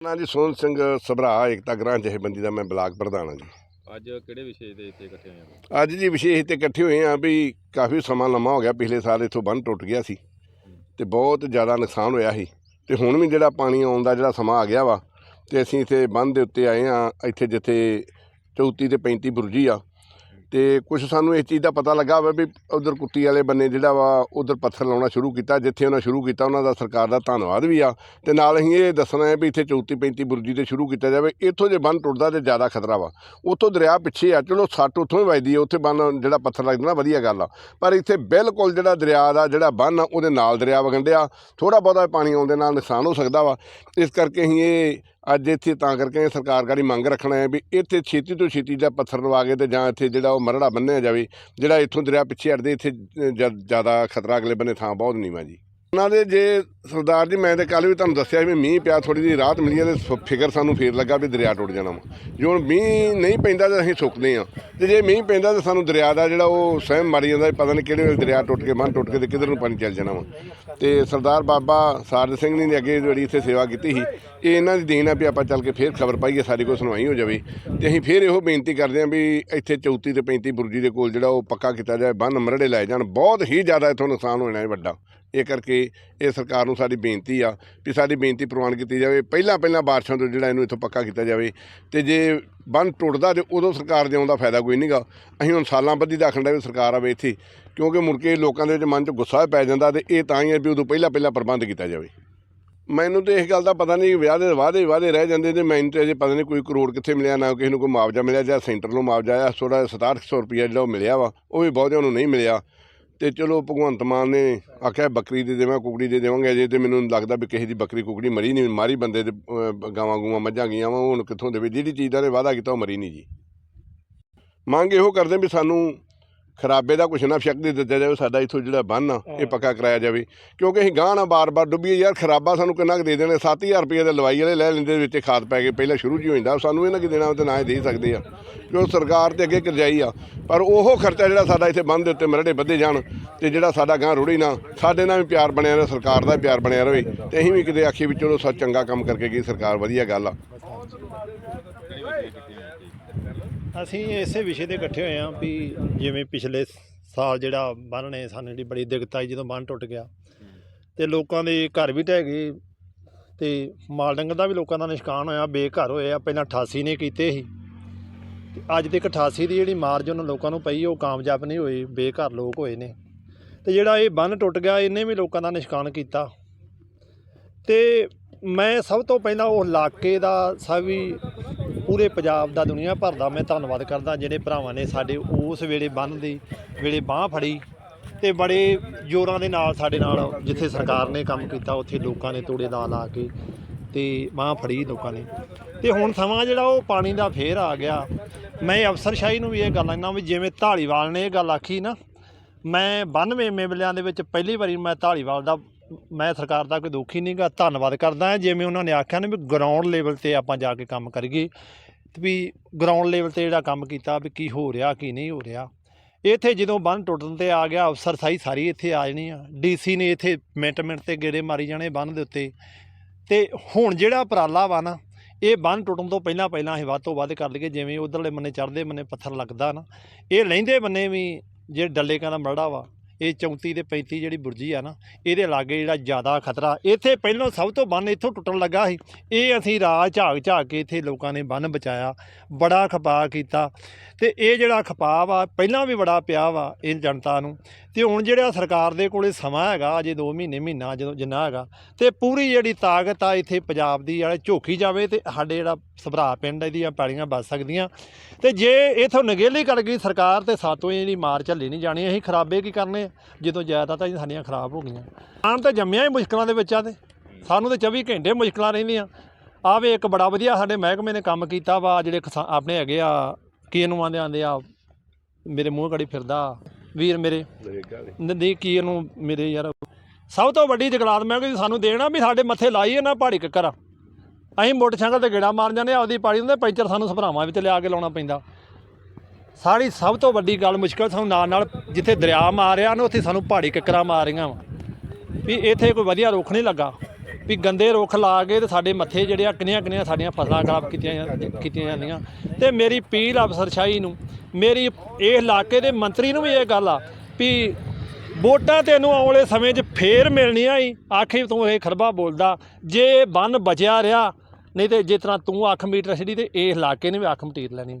ਨਾ ਜੀ ਸੋਹਣ ਸਿੰਘ ਸਭਰਾ ਏਕਤਾ ਗ੍ਰਾਂ ਜਥੇਬੰਦੀ ਦਾ ਮੈਂ ਬਲਾਕ ਪ੍ਰਧਾਨ ਹਾਂ ਜੀ। ਅੱਜ ਕਿਹੜੇ ਵਿਸ਼ੇ ਦੇ ਉੱਤੇ ਇਕੱਠੇ ਹੋਏ ਆ? ਅੱਜ ਜੀ ਵਿਸ਼ੇਸ਼ ਤੇ ਇਕੱਠੇ ਹੋਏ ਆ ਵੀ ਕਾਫੀ ਸਮਾਂ ਲੰਮਾ ਹੋ ਗਿਆ ਪਿਛਲੇ ਸਾਲ ਇੱਥੋਂ ਬੰਨ ਟੁੱਟ ਗਿਆ ਸੀ ਤੇ ਬਹੁਤ ਜ਼ਿਆਦਾ ਨੁਕਸਾਨ ਹੋਇਆ ਸੀ। ਤੇ ਹੁਣ ਵੀ ਜਿਹੜਾ ਪਾਣੀ ਆਉਣ ਦਾ ਜਿਹੜਾ ਸਮਾਂ ਆ ਗਿਆ ਵਾ ਤੇ ਅਸੀਂ ਇੱਥੇ ਬੰਨ ਦੇ ਉੱਤੇ ਆਏ ਆ ਇੱਥੇ ਜਿੱਥੇ 34 ਤੇ 35 ਬੁਰਜੀ ਆ ਤੇ ਕੁਝ ਸਾਨੂੰ ਇਸ ਚੀਜ਼ ਦਾ ਪਤਾ ਲੱਗਾ ਵਾ ਵੀ ਉਧਰ ਕੁੱਤੀ ਵਾਲੇ ਬੰਨੇ ਜਿਹੜਾ ਵਾ, ਉਧਰ ਪੱਥਰ ਲਾਉਣਾ ਸ਼ੁਰੂ ਕੀਤਾ, ਜਿੱਥੇ ਉਹਨਾਂ ਸ਼ੁਰੂ ਕੀਤਾ, ਉਹਨਾਂ ਦਾ ਸਰਕਾਰ ਦਾ ਧੰਨਵਾਦ ਵੀ ਆ। ਤੇ ਨਾਲ ਅਸੀਂ ਇਹ ਦੱਸਣਾ ਹੈ ਵੀ ਇੱਥੇ 34 35 ਬੁਰਜੀ ਤੇ ਸ਼ੁਰੂ ਕੀਤਾ ਜਾਵੇ। ਇੱਥੋਂ ਜੇ ਬੰਨ ਟੁੱਟਦਾ ਤੇ ਜ਼ਿਆਦਾ ਖਤਰਾ ਵਾ। ਉੱਥੋਂ ਦਰਿਆ ਪਿੱਛੇ ਆ, ਚਲੋ ਸੱਟ ਉੱਥੋਂ ਹੀ ਵੱਜਦੀ ਹੈ ਉੱਥੇ ਬੰਨ ਜਿਹੜਾ ਪੱਥਰ ਲੱਗਦਾ ਨਾ ਵਧੀਆ ਗੱਲ ਆ। ਪਰ ਇੱਥੇ ਬਿਲਕੁਲ ਜਿਹੜਾ ਦਰਿਆ ਦਾ ਜਿਹੜਾ ਬੰਨ ਆ, ਉਹਦੇ ਨਾਲ ਦਰਿਆ ਵਗੰਡਿਆ ਥੋੜਾ ਬਹੁਤਾ ਪਾਣੀ ਆਉਂਦੇ ਨਾਲ ਨੁਕਸਾਨ ਹੋ ਸਕਦਾ ਵਾ। ਇਸ ਕਰਕੇ ਅਸੀਂ ਇਹ ਅੱਜ ਇੱਥੇ ਤਾਂ ਕਰਕੇ ਸਰਕਾਰ ਗਾੜੀ ਮੰਗ ਰੱਖਣਾ ਹੈ ਵੀ ਇੱਥੇ ਛੇਤੀ ਤੋਂ ਛੇਤੀ ਦਾ ਪੱਥਰ ਲਵਾ ਕੇ ਤੇ ਜਾਂ ਇੱਥੇ ਜਿਹੜਾ ਉਹ ਮਰੜਾ ਬੰਨਿਆ ਜਾਵੇ, ਜਿਹੜਾ ਇੱਥੋਂ ਦਰਿਆ ਪਿੱਛੇ ਹਟਦੇ, ਇੱਥੇ ਜ਼ਿਆਦਾ ਖਤਰਾ ਅਗਲੇ ਬੰਨੇ ਥਾਂ ਬਹੁਤ ਨੀਵਾਂ ਜੀ। ਉਹਨਾਂ ਦੇ ਜੇ ਸਰਦਾਰ ਜੀ, ਮੈਂ ਤਾਂ ਕੱਲ ਵੀ ਤੁਹਾਨੂੰ ਦੱਸਿਆ ਵੀ ਮੀਂਹ ਪਿਆ ਥੋੜੀ ਜਿਹੀ ਰਾਹਤ ਮਿਲੀ ਹੈ ਤੇ ਫਿਕਰ ਸਾਨੂੰ ਫੇਰ ਲੱਗਾ ਵੀ ਦਰਿਆ ਟੁੱਟ ਜਾਣਾ ਵਾ। ਜੇ ਹੁਣ ਮੀਂਹ ਨਹੀਂ ਪੈਂਦਾ ਤਾਂ ਅਸੀਂ ਸੁੱਕਦੇ ਆ ਤੇ ਜੇ ਮੀਂਹ ਪੈਂਦਾ ਤਾਂ ਸਾਨੂੰ ਦਰਿਆ ਦਾ ਜਿਹੜਾ ਉਹ ਸਹਿਮ ਮਾਰੀ ਜਾਂਦਾ ਪਤਾ ਨਹੀਂ ਕਿਹੜੇ ਵੇਲੇ ਦਰਿਆ ਟੁੱਟ ਕੇ ਬੰਨ ਟੁੱਟ ਕੇ ਤੇ ਕਿੱਧਰ ਨੂੰ ਪਾਣੀ ਚੱਲ ਜਾਣਾ ਵਾ। ਤੇ ਸਰਦਾਰ ਬਾਬਾ ਸਾਰਜ ਸਿੰਘ ਨੇ ਅੱਗੇ ਜਿਹੜੀ ਇੱਥੇ ਸੇਵਾ ਕੀਤੀ ਸੀ, ਇਹ ਇਹਨਾਂ ਦੀ ਦੇਣ ਆ ਵੀ ਆਪਾਂ ਚੱਲ ਕੇ ਫੇਰ ਖਬਰ ਪਾਈਏ ਸਾਰੀ ਕੋਈ ਸੁਣਵਾਈ ਹੋ ਜਾਵੇ। ਤੇ ਅਸੀਂ ਫੇਰ ਇਹੋ ਬੇਨਤੀ ਕਰਦੇ ਹਾਂ ਵੀ ਇੱਥੇ 34 ਤੇ 35 ਬੁਰਜੀ ਦੇ ਕੋਲ ਜਿਹੜਾ ਉਹ ਪੱਕਾ ਕੀਤਾ ਜਾਏ ਬੰਨ ਮਰੜੇ ਲਾਏ ਜਾਣ। ਬਹੁਤ ਹੀ ਜ਼ਿਆਦਾ ਇੱਥੋਂ ਨੁਕਸਾਨ ਹੋਣਾ ਹੈ ਵੱਡਾ। ਇਹ ਕਰਕੇ ਇਹ ਸਰਕਾਰ ਨੂੰ ਸਾਡੀ ਬੇਨਤੀ ਆ ਵੀ ਸਾਡੀ ਬੇਨਤੀ ਪ੍ਰਵਾਨ ਕੀਤੀ ਜਾਵੇ। ਪਹਿਲਾਂ ਪਹਿਲਾਂ ਬਾਰਿਸ਼ਾਂ ਤੋਂ ਜਿਹੜਾ ਇਹਨੂੰ ਇੱਥੋਂ ਪੱਕਾ ਕੀਤਾ ਜਾਵੇ ਤੇ ਜੇ ਬੰਨ ਟੁੱਟਦਾ ਤੇ ਉਦੋਂ ਸਰਕਾਰ ਦੇ ਆਉਣ ਦਾ ਫਾਇਦਾ ਕੋਈ ਨਹੀਂਗਾ ਅਸੀਂ ਹੁਣ ਸਾਲਾਂ ਬੱਧੀ ਦਾ ਆਖਣ ਡਿਆ ਵੀ ਸਰਕਾਰ ਆਵੇ ਇੱਥੇ, ਕਿਉਂਕਿ ਮੁੜ ਕੇ ਲੋਕਾਂ ਦੇ ਵਿੱਚ ਮਨ 'ਚ ਗੁੱਸਾ ਪੈ ਜਾਂਦਾ ਤੇ ਇਹ ਤਾਂ ਹੀ ਹੈ ਵੀ ਉਦੋਂ ਪਹਿਲਾਂ ਪਹਿਲਾਂ ਪ੍ਰਬੰਧ ਕੀਤਾ ਜਾਵੇ। ਮੈਨੂੰ ਤੇ ਇਸ ਗੱਲ ਦਾ ਪਤਾ ਨਹੀਂ ਵਿਆਹ ਦੇ ਵਾਅਦੇ ਵਾਅਦੇ ਰਹਿ ਜਾਂਦੇ ਤੇ ਮੈਨੂੰ ਤੇ ਅਜੇ ਪਤਾ ਨਹੀਂ ਕੋਈ ਕਰੋੜ ਕਿੱਥੇ ਮਿਲਿਆ, ਨਾ ਕਿਸੇ ਨੂੰ ਕੋਈ ਮੁਆਵਜ਼ਾ ਮਿਲਿਆ ਜਾਂ ਸੈਂਟਰ ਨੂੰ ਮੁਆਵਜ਼ਾ ਆਇਆ ਥੋੜਾ 6700 ਰੁਪਇਆ ਜਿਹੜਾ ਉਹ ਮਿਲਿਆ ਵਾ, ਉਹ ਵੀ ਬਹੁਤਿਆਂ ਨੂੰ ਨਹੀਂ ਮਿਲਿਆ। ਤੇ ਚਲੋ ਭਗਵੰਤ ਮਾਨ ਨੇ ਆਖਿਆ ਬੱਕਰੀ ਦੇ ਦੇਵਾਂ ਕੁਕੜੀ ਦੇ ਦੇਵਾਂਗੇ। ਅਜੇ ਤੇ ਮੈਨੂੰ ਲੱਗਦਾ ਵੀ ਕਿਸੇ ਦੀ ਬੱਕਰੀ ਕੁਕੜੀ ਮਰੀ ਨਹੀਂ। ਮਾਰੀ ਬੰਦੇ ਦੇ ਅਹ, ਗਾਵਾਂ ਗੂਆਂ ਮੱਝਾਂ ਗਈਆਂ ਵਾ ਹੁਣ ਕਿੱਥੋਂ ਦੇਵੇ? ਜਿਹੜੀ ਚੀਜ਼ ਦਾ ਨੇ ਵਾਅਦਾ ਕੀਤਾ ਉਹ ਮਰੀ ਨਹੀਂ ਜੀ। ਮੰਗ ਇਹੋ ਕਰਦੇ ਵੀ ਸਾਨੂੰ ਖਰਾਬੇ ਦਾ ਕੁਛ ਨਾ ਸ਼ੱਕ ਦੇ ਦਿੱਤਾ ਜਾਵੇ ਸਾਡਾ ਇੱਥੋਂ ਜਿਹੜਾ ਬੰਨ ਆ ਇਹ ਪੱਕਾ ਕਰਾਇਆ ਜਾਵੇ। ਕਿਉਂਕਿ ਅਸੀਂ ਗਾਹ ਨਾ ਬਾਰ-ਬਾਰ ਡੁੱਬੀਏ ਯਾਰ ਖਰਾਬਾ ਸਾਨੂੰ ਕਿੰਨਾ ਕੁ ਦੇ ਦੇਣੇ 7000 ਰੁਪਏ ਦੇ ਲਵਾਈ ਵਾਲੇ ਲੈ ਲੈਂਦੇ ਵਿੱਚ ਖਾਦ ਪੈ ਕੇ ਪਹਿਲਾਂ ਸ਼ੁਰੂ 'ਚ ਹੀ ਜਾਂਦਾ ਸਾਨੂੰ ਇਹਨਾਂ ਕੀ ਦੇਣਾ ਤੇ ਨਾ ਹੀ ਦੇ ਸਕਦੇ ਆ। ਕਿਉਂ ਸਰਕਾਰ ਤੇ ਅੱਗੇ ਕਰਜਾਈ ਆ ਪਰ ਉਹ ਖਰਚਾ ਜਿਹੜਾ ਸਾਡਾ ਇੱਥੇ ਬੰਨ ਦੇ ਉੱਤੇ ਮਰੜੇ ਵੱਧੇ ਜਾਣ ਤੇ ਜਿਹੜਾ ਸਾਡਾ ਗਾਂ ਰੁੜੀ ਨਾ ਸਾਡੇ ਨਾਲ ਵੀ ਪਿਆਰ ਬਣਿਆ ਰਹੇ ਸਰਕਾਰ ਦਾ ਪਿਆਰ ਬਣਿਆ ਰਹੇ ਤੇ ਅਸੀਂ ਵੀ ਕਿਤੇ ਆਖੀ ਵੀ ਚਲੋ ਸੱਚ ਚੰਗਾ ਕੰਮ ਕਰਕੇ ਗਈ ਸਰਕਾਰ ਵਧੀਆ ਗੱਲ ਆ। ਅਸੀਂ ਇਸੇ ਵਿਸ਼ੇ ਤੇ ਇਕੱਠੇ ਹੋਏ ਹਾਂ ਵੀ ਜਿਵੇਂ ਪਿਛਲੇ ਸਾਲ ਜਿਹੜਾ ਬੰਨ੍ਹ ਨੇ, ਸਾਨੂੰ ਜਿਹੜੀ ਬੜੀ ਦਿੱਕਤ ਆਈ ਜਦੋਂ ਬੰਨ ਟੁੱਟ ਗਿਆ। ਤੇ ਲੋਕਾਂ ਦੇ ਘਰ ਵੀ ਢਹਿ ਗਏ ਤੇ ਮਾਲ ਡੰਗਰ ਦਾ ਵੀ ਲੋਕਾਂ ਦਾ ਨਿਸ਼ਕਾਨ ਹੋਇਆ, ਬੇਘਰ ਹੋਏ ਆ, ਪਹਿਲਾਂ 88 ਨੇ ਕੀਤੇ ਸੀ। ਤੇ ਅੱਜ ਤੱਕ 88 ਦੀ ਜਿਹੜੀ ਮਾਰਜਨ ਲੋਕਾਂ ਨੂੰ ਪਈ, ਉਹ ਕਾਮਯਾਬ ਨਹੀਂ ਹੋਈ, ਬੇਘਰ ਲੋਕ ਹੋਏ ਨੇ। ਤੇ ਜਿਹੜਾ ਇਹ ਬੰਨ ਟੁੱਟ ਗਿਆ, ਇਹਨੇ ਵੀ ਲੋਕਾਂ ਦਾ ਨਿਸ਼ਕਾਨ ਕੀਤਾ। ਤੇ ਮੈਂ ਸਭ ਤੋਂ ਪਹਿਲਾਂ ਉਹ ਇਲਾਕੇ ਦਾ ਸਭ ਪੂਰੇ ਪੰਜਾਬ ਦਾ ਦੁਨੀਆ ਭਰ ਦਾ ਮੈਂ ਧੰਨਵਾਦ ਕਰਦਾ ਜਿਹੜੇ ਭਰਾਵਾਂ ਨੇ ਸਾਡੇ ਉਸ ਵੇਲੇ ਬੰਨ ਦੀ, ਵੇਲੇ ਬਾਹ ਫੜੀ ਤੇ ਬੜੇ ਜ਼ੋਰਾਂ ਦੇ ਨਾਲ ਸਾਡੇ ਨਾਲ ਜਿੱਥੇ ਸਰਕਾਰ ਨੇ ਕੰਮ ਕੀਤਾ, ਉੱਥੇ ਲੋਕਾਂ ਨੇ ਤੋੜੇ ਦਾ ਲਾ ਕੇ ਤੇ ਬਾਹ ਫੜੀ ਲੋਕਾਂ ਨੇ। ਤੇ ਹੁਣ ਸਮਾਂ ਜਿਹੜਾ ਉਹ ਪਾਣੀ ਦਾ ਫੇਰ ਆ ਗਿਆ। ਮੈਂ ਅਫਸਰਸ਼ਾਹੀ ਨੂੰ ਵੀ ਇਹ ਗੱਲ ਇਹਨਾਂ ਵੀ ਜਿਵੇਂ ਢਾਲੀਵਾਲ ਨੇ ਇਹ ਗੱਲ ਆਖੀ ਨਾ, ਮੈਂ 92 ਮੇਬਲਿਆਂ ਦੇ ਵਿੱਚ ਪਹਿਲੀ ਵਾਰੀ ਮੈਂ ਢਾਲੀਵਾਲ ਦਾ ਮੈਂ ਸਰਕਾਰ ਦਾ ਕੋਈ ਦੁੱਖ ਹੀ ਨਹੀਂਗਾ ਧੰਨਵਾਦ ਕਰਦਾ ਜਿਵੇਂ ਉਹਨਾਂ ਨੇ ਆਖਿਆ ਨੇ ਵੀ ਗਰਾਊਂਡ ਲੈਵਲ ਤੇ ਆਪਾਂ ਜਾ ਕੇ ਕੰਮ ਕਰੀਏ। ਤੇ ਵੀ ਗਰਾਊਂਡ ਲੈਵਲ ਤੇ ਜਿਹੜਾ ਕੰਮ ਕੀਤਾ ਵੀ ਕੀ ਹੋ ਰਿਹਾ, ਕੀ ਨਹੀਂ ਹੋ ਰਿਹਾ। ਇੱਥੇ ਜਦੋਂ ਬੰਨ ਟੁੱਟਣ ਤੇ ਆ ਗਿਆ, ਅਫਸਰ ਸਾਈ ਸਾਰੀ ਇੱਥੇ ਆ ਜਾਣੀ ਆ। ਡੀਸੀ ਨੇ ਇੱਥੇ ਮਿੰਟ ਮਿੰਟ ਤੇ ਗੇੜੇ ਮਾਰੀ ਜਾਣੇ ਬੰਨ ਦੇ ਉੱਤੇ। ਤੇ ਹੁਣ ਜਿਹੜਾ ਉਪਰਾਲਾ ਵਾ ਨਾ, ਇਹ ਬੰਨ ਟੁੱਟਣ ਤੋਂ ਪਹਿਲਾਂ ਪਹਿਲਾਂ ਅਸੀਂ ਵੱਧ ਤੋਂ ਵੱਧ ਕਰ ਲਈਏ, ਜਿਵੇਂ ਉਧਰਲੇ ਮੰਨੇ ਚੜ੍ਹਦੇ ਮੰਨੇ ਪੱਥਰ ਲੱਗਦਾ ਨਾ। ਇਹ ਲੈਂਦੇ ਮੰਨੇ ਵੀ ਜੇ ਡੱਲੇ ਦਾ ਮਲੜਾ ਵਾ ਇਹ 34 ਤੇ 35 ਜਿਹੜੀ ਬੁਰਜੀ ਆ ਨਾ, ਇਹਦੇ ਲਾਗੇ ਜਿਹੜਾ ਜ਼ਿਆਦਾ ਖਤਰਾ, ਇੱਥੇ ਪਹਿਲਾਂ ਸਭ ਤੋਂ ਬੰਨ ਇੱਥੋਂ ਟੁੱਟਣ ਲੱਗਾ ਸੀ। ਇਹ ਅਸੀਂ ਰਾਹ ਝਾਕ ਝਾਕ ਕੇ ਇੱਥੇ ਲੋਕਾਂ ਨੇ ਬੰਨ ਬਚਾਇਆ, ਬੜਾ ਖਪਾਅ ਕੀਤਾ। ਤੇ ਇਹ ਜਿਹੜਾ ਖਪਾਅ ਵਾ, ਪਹਿਲਾਂ ਵੀ ਬੜਾ ਪਿਆ ਵਾ ਇਹ ਜਨਤਾ ਨੂੰ। ਤੇ ਹੁਣ ਜਿਹੜਾ ਸਰਕਾਰ ਦੇ ਕੋਲੇ ਸਮਾਂ ਹੈਗਾ, ਅਜੇ 2 ਮਹੀਨੇ, ਮਹੀਨਾ ਜਦੋਂ ਜਿੰਨਾ ਹੈਗਾ, ਤੇ ਪੂਰੀ ਜਿਹੜੀ ਤਾਕਤ ਆ ਇੱਥੇ ਪੰਜਾਬ ਦੀ ਵਾਲੇ ਝੋਕੀ ਜਾਵੇ ਤੇ ਸਾਡੇ ਜਿਹੜਾ ਸਭਰਾ ਪਿੰਡ ਇਹਦੀਆਂ ਪੈਲੀਆਂ ਬਚ ਸਕਦੀਆਂ। ਤੇ ਜੇ ਇਥੋਂ ਨਗੇਲੀ ਕਰ ਗਈ, ਸਰਕਾਰ ਤੇ ਸਾਤੋਂ ਇਹ ਜਿਹੜੀ ਮਾਰ ਝੱਲੀ ਨਹੀਂ ਜਾਣੀ, ਅਸੀਂ ਖਰਾਬੇ ਕੀ ਕਰਨੇ? ਆ? ਜਦੋਂ ਜਾਇਦਾਦਾਂ ਹੀ ਸਾਡੀਆਂ ਖਰਾਬ ਹੋ ਗਈਆਂ। ਆਣ ਤਾਂ ਜੰਮਿਆ ਹੀ ਮੁਸ਼ਕਲਾਂ ਦੇ ਵਿੱਚ ਆ ਤੇ। ਸਾਨੂੰ ਤੇ 24 ਘੰਟੇ ਮੁਸ਼ਕਲਾਂ ਰਹਿੰਦੀਆਂ। ਆਵੇ ਇੱਕ ਬੜਾ ਵਧੀਆ ਸਾਡੇ ਮਹਿਕਮੇ ਨੇ ਕੰਮ ਕੀਤਾ ਵਾ ਜਿਹੜੇ ਕਿਸਾ- ਆਪਣੇ ਹੈਗੇ ਆ ਕੀ ਨੂੰ ਆਂਦੇ ਆਂਦੇ ਆ ਮੇਰੇ ਮੂੰਹ ਘੜੀ ਫਿਰਦਾ। ਵੀਰ ਮੇਰੇ ਨਹੀਂ ਕੀ ਨੂੰ ਮੇਰੇ ਯਾਰ। ਸਭ ਤੋਂ ਵੱਡੀ ਜਗਲਾਤ ਮੈਂ ਕਿ ਸਾਨੂੰ ਦੇਣਾ ਵੀ ਸਾਡੇ ਮੱਥੇ ਲਾਈਏ ਨਾ ਪਹਾੜੀ ਕੱਕਰ ਅਸੀਂ ਮੋਟਰਸਾਈਕਲ ਤੇ ਗੇੜਾ ਮਾਰ ਜਾਂਦੇ ਆ, ਆਪਦੀ ਪਾੜੀ ਹੁੰਦੇ ਪੈਂਚਰ ਸਾਨੂੰ ਸਭਰਾਵਾਂ ਵਿੱਚ ਲਿਆ ਕੇ ਲਾਉਣਾ ਪੈਂਦਾ। ਸਾਡੀ ਸਭ ਤੋਂ ਵੱਡੀ ਗੱਲ ਮੁਸ਼ਕਲ ਸਾਨੂੰ ਨਾਲ ਨਾਲ ਜਿੱਥੇ ਦਰਿਆ ਮਾਰ ਰਿਹਾ ਨਾ, ਉੱਥੇ ਸਾਨੂੰ ਪਹਾੜੀ ਕੱਕਰਾਂ ਰਹੀਆਂ ਵਾ। ਵੀ ਇੱਥੇ ਕੋਈ ਵਧੀਆ ਰੁੱਖ ਨਹੀਂ ਲੱਗਾ। ਵੀ ਗੰਦੇ ਰੁੱਖ ਲਾ ਕੇ ਤੇ ਸਾਡੇ ਮੱਥੇ ਜਿਹੜੇ ਆ, ਕਿੰਨੀਆਂ ਕਿੰਨੀਆਂ ਸਾਡੀਆਂ ਫਸਲਾਂ ਖਰਾਬ ਕੀਤੀਆਂ ਕੀਤੀਆਂ ਜਾਂਦੀਆਂ। ਤੇ ਮੇਰੀ ਅਪੀਲ ਅਫਸਰਸ਼ਾਹੀ ਨੂੰ, ਮੇਰੀ ਇਹ ਇਲਾਕੇ ਦੇ ਮੰਤਰੀ ਨੂੰ ਵੀ ਇਹ ਗੱਲ ਆ, ਵੀ ਵੋਟਾਂ ਤੈਨੂੰ ਆਉਣ ਵਾਲੇ ਸਮੇਂ 'ਚ ਫੇਰ ਮਿਲਣੀਆਂ ਹੀ ਆਖੇ ਤੂੰ ਇਹ ਖਰਬਾ ਬੋਲਦਾ, ਜੇ ਬੰਨ ਬਚਿਆ ਰਿਹਾ, ਨਹੀਂ ਤੇ ਜਿਸ ਤਰ੍ਹਾਂ ਤੂੰ ਅੱਖ ਮੀਟ ਛੜੀ ਤੇ ਇਹ ਇਲਾਕੇ ਨੇ ਵੀ ਅੱਖ ਮਟੀਰ ਲੈਣੀ।